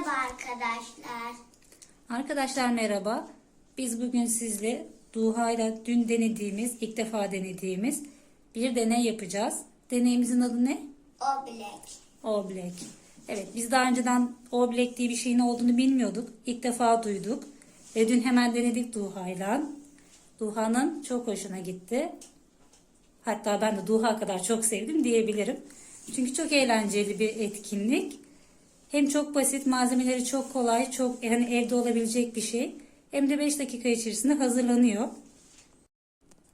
Merhaba arkadaşlar. Arkadaşlar merhaba. Biz bugün sizle Duha'yla dün denediğimiz, ilk defa denediğimiz bir deney yapacağız. Deneyimizin adı ne? Oblek. Oblek. Evet biz daha önceden oblek diye bir şeyin olduğunu bilmiyorduk. İlk defa duyduk. Ve dün hemen denedik Duha'yla. Duha'nın çok hoşuna gitti. Hatta ben de Duha kadar çok sevdim diyebilirim. Çünkü çok eğlenceli bir etkinlik. Hem çok basit, malzemeleri çok kolay, çok yani evde olabilecek bir şey. Hem de 5 dakika içerisinde hazırlanıyor.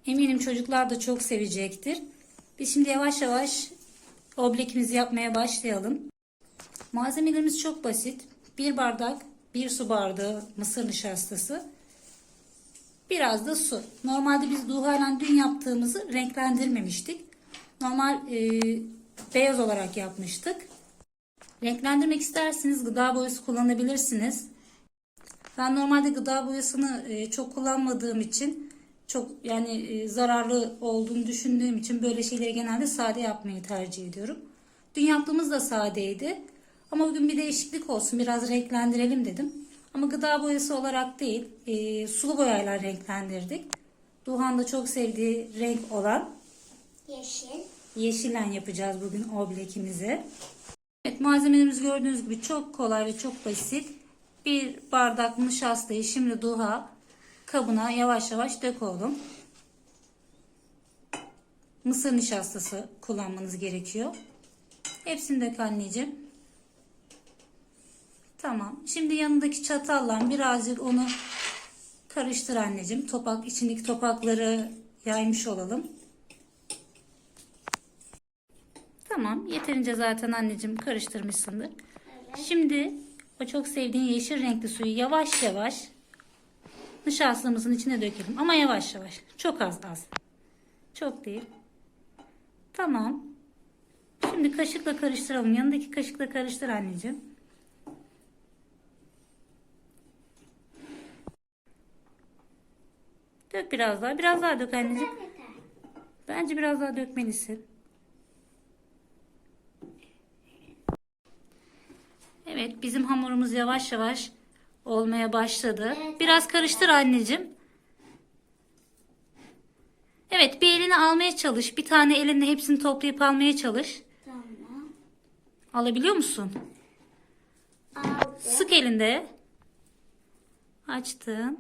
Eminim çocuklar da çok sevecektir. Biz şimdi yavaş yavaş oblekimizi yapmaya başlayalım. Malzemelerimiz çok basit. Bir bardak, bir su bardağı mısır nişastası. Biraz da su. Normalde biz duhayla dün yaptığımızı renklendirmemiştik. Normal e, beyaz olarak yapmıştık. Renklendirmek isterseniz gıda boyası kullanabilirsiniz. Ben normalde gıda boyasını e, çok kullanmadığım için çok yani e, zararlı olduğunu düşündüğüm için böyle şeyleri genelde sade yapmayı tercih ediyorum. Dün yaptığımız da sadeydi. Ama bugün bir değişiklik olsun biraz renklendirelim dedim. Ama gıda boyası olarak değil e, sulu boyayla renklendirdik. Duhan da çok sevdiği renk olan Yeşil. yeşillen yapacağız bugün oblekimizi. Evet malzemelerimiz gördüğünüz gibi çok kolay ve çok basit. Bir bardak nişastayı şimdi Duha kabına yavaş yavaş dök. Mısır nişastası kullanmanız gerekiyor. Hepsini dök anneciğim. Tamam. Şimdi yanındaki çatalla birazcık onu karıştır anneciğim. Topak içindeki topakları yaymış olalım. Tamam. Yeterince zaten anneciğim karıştırmışsındır. Şimdi o çok sevdiğin yeşil renkli suyu yavaş yavaş nişastamızın içine dökelim. Ama yavaş yavaş. Çok az az. Çok değil. Tamam. Şimdi kaşıkla karıştıralım. Yanındaki kaşıkla karıştır anneciğim. Dök biraz daha. Biraz daha dök anneciğim. Bence biraz daha dökmelisin. Evet bizim hamurumuz yavaş yavaş olmaya başladı. Biraz karıştır anneciğim. Evet bir elini almaya çalış. Bir tane elinde hepsini toplayıp almaya çalış. Tamam. Alabiliyor musun? Aldım. Sık elinde. Açtın.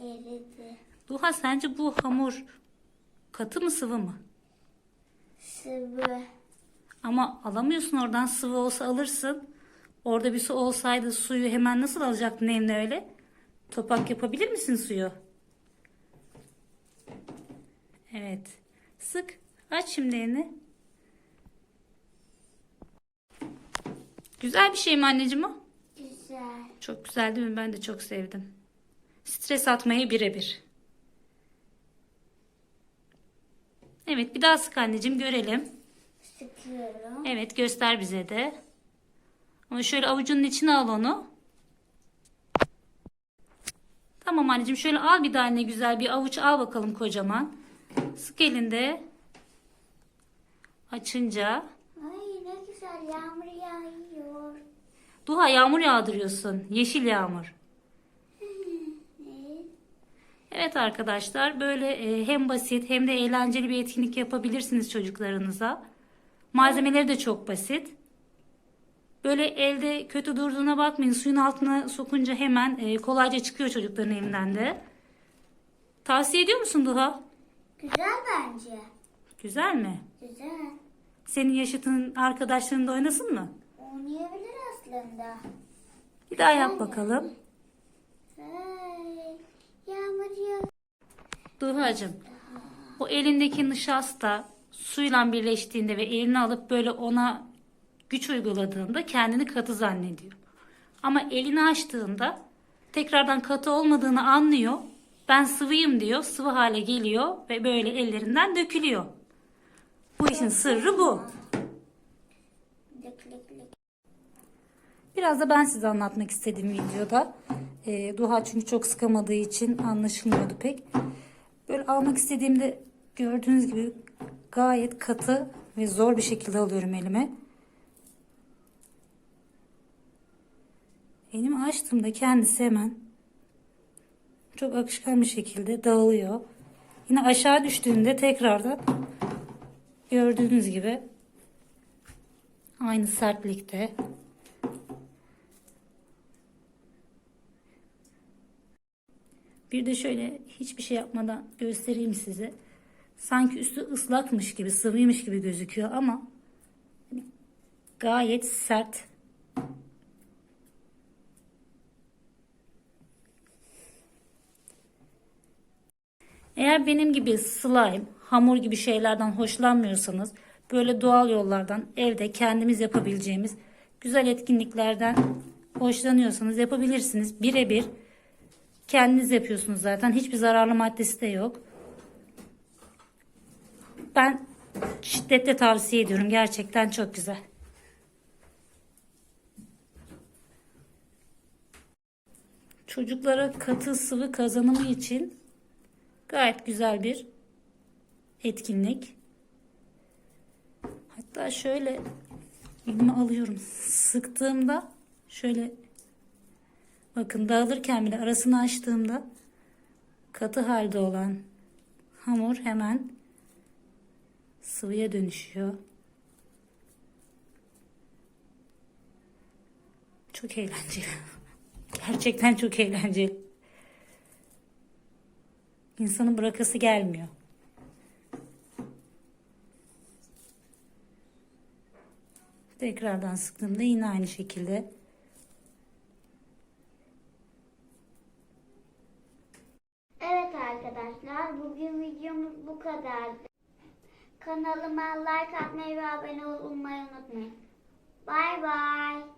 Eridi. Duha sence bu hamur katı mı sıvı mı? Sıvı. Ama alamıyorsun oradan sıvı olsa alırsın. Orada bir su olsaydı suyu hemen nasıl alacaktın eline öyle? Topak yapabilir misin suyu? Evet. Sık. Aç şimdi elini. Güzel bir şey mi anneciğim o? Güzel. Çok güzel değil mi? Ben de çok sevdim. Stres atmayı birebir. Evet bir daha sık anneciğim görelim. Sıkıyorum. Evet göster bize de. Ama şöyle avucunun içine al onu. Tamam anneciğim şöyle al bir tane güzel bir avuç al bakalım kocaman. Sık elinde. Açınca. Ay ne güzel yağmur yağıyor. Duha yağmur yağdırıyorsun. Yeşil yağmur. Evet. Arkadaşlar böyle e, hem basit hem de eğlenceli bir etkinlik yapabilirsiniz çocuklarınıza. Malzemeleri de çok basit. Böyle elde kötü durduğuna bakmayın. Suyun altına sokunca hemen e, kolayca çıkıyor çocukların elinden de. Tavsiye ediyor musun Duha? Güzel bence. Güzel mi? Güzel. Senin yaşıtın arkadaşların da oynasın mı? Oynayabilir aslında. Bir daha yap bakalım. Ay, yağmur yağıyor. Duhacığım o elindeki nişasta suyla birleştiğinde ve elini alıp böyle ona güç uyguladığında kendini katı zannediyor. Ama elini açtığında tekrardan katı olmadığını anlıyor. Ben sıvıyım diyor. Sıvı hale geliyor ve böyle ellerinden dökülüyor. Bu işin sırrı bu. Biraz da ben size anlatmak istediğim videoda. E, Duha çünkü çok sıkamadığı için anlaşılmıyordu pek. Böyle almak istediğimde gördüğünüz gibi gayet katı ve zor bir şekilde alıyorum elime. Elimi açtığımda kendisi hemen çok akışkan bir şekilde dağılıyor. Yine aşağı düştüğünde tekrardan gördüğünüz gibi aynı sertlikte. Bir de şöyle hiçbir şey yapmadan göstereyim size. Sanki üstü ıslakmış gibi, sıvıymış gibi gözüküyor ama gayet sert. Eğer benim gibi slime, hamur gibi şeylerden hoşlanmıyorsanız böyle doğal yollardan evde kendimiz yapabileceğimiz güzel etkinliklerden hoşlanıyorsanız yapabilirsiniz. Birebir kendiniz yapıyorsunuz zaten. Hiçbir zararlı maddesi de yok. Ben şiddetle tavsiye ediyorum. Gerçekten çok güzel. Çocuklara katı sıvı kazanımı için gayet güzel bir etkinlik. Hatta şöyle elime alıyorum. Sıktığımda şöyle bakın dağılırken bile arasını açtığımda katı halde olan hamur hemen sıvıya dönüşüyor. Çok eğlenceli. Gerçekten çok eğlenceli. İnsanın bırakası gelmiyor. Tekrardan sıktığımda yine aynı şekilde. Evet arkadaşlar bugün videomuz bu kadardı. Kanalıma like atmayı ve abone olmayı unutmayın. Bay bay.